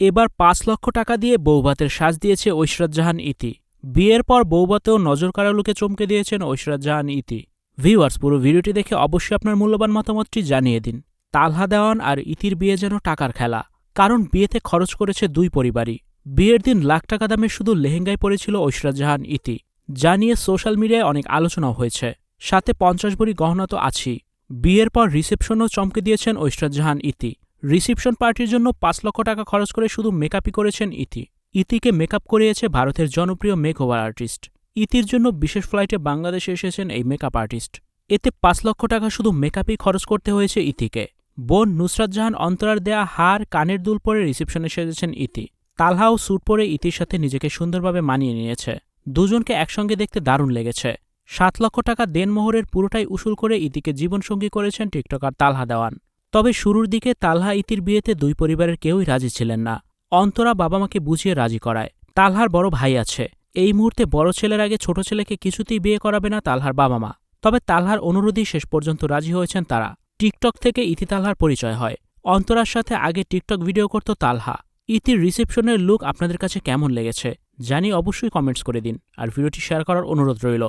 এবার পাঁচ লক্ষ টাকা দিয়ে বৌভাতের সাজ দিয়েছে ঐশ্বরাত জাহান ইতি। বিয়ের পর বৌভাতেও নজর কাড়ালুকে চমকে দিয়েছেন ঐশ্বরাত জাহান ইতি। ভিউয়ার্স, পুরো ভিডিওটি দেখে অবশ্যই আপনার মূল্যবান মতামতটি জানিয়ে দিন। তালহা দেওয়ান আর ইতির বিয়ে যেন টাকার খেলা। কারণ বিয়েতে খরচ করেছে দুই পরিবারই। বিয়ের দিন লাখ টাকা দামে শুধু লেহেঙ্গায় পড়েছিল ঐশ্বরাত জাহান ইতি। যা নিয়ে সোশ্যাল মিডিয়ায় অনেক আলোচনাও হয়েছে। সাথে পঞ্চাশ ভরি গহনা তো আছেই। বিয়ের পর রিসেপশনও চমকে দিয়েছেন ঐশ্বরাত জাহান ইতি। রিসেপশন পার্টির জন্য পাঁচ লক্ষ টাকা খরচ করে শুধু মেকআপই করেছেন ইতি। ইতিকে মেকআপ করিয়েছে ভারতের জনপ্রিয় মেকওভার আর্টিস্ট। ইতির জন্য বিশেষ ফ্লাইটে বাংলাদেশে এসেছেন এই মেকআপ আর্টিস্ট। এতে পাঁচ লক্ষ টাকা শুধু মেকআপই খরচ করতে হয়েছে ইতিকে। বোন নুসরাত জাহান অন্তরার দেয়া হার কানের দুল পরে রিসেপশনে সেজেছেন ইতি। তালহাও স্যুট পরে ইতির সাথে নিজেকে সুন্দরভাবে মানিয়ে নিয়েছে। দুজনকে একসঙ্গে দেখতে দারুণ লেগেছে। সাত লক্ষ টাকা দেনমোহরের পুরোটাই উসুল করে ইতিকে জীবনসঙ্গী করেছেন টিকটকার তালহা দেওয়ান। তবে শুরুর দিকে তালহা ইতির বিয়েতে দুই পরিবারের কেউই রাজি ছিলেন না। অন্তরা বাবা মাকে বুঝিয়ে রাজি করায়। তালহার বড় ভাই আছে। এই মুহূর্তে বড় ছেলের আগে ছোট ছেলেকে কিছুতেই বিয়ে করাবে না তালহার বাবা মা তবে তালহার অনুরোধেই শেষ পর্যন্ত রাজি হয়েছেন তারা। টিকটক থেকে ইতি তালহার পরিচয় হয়। অন্তরার সাথে আগে টিকটক ভিডিও করত তালহা। ইতির রিসেপশনের লুক আপনাদের কাছে কেমন লেগেছে? জানি অবশ্যই কমেন্টস করে দিন। আর ভিডিওটি শেয়ার করার অনুরোধ রইল।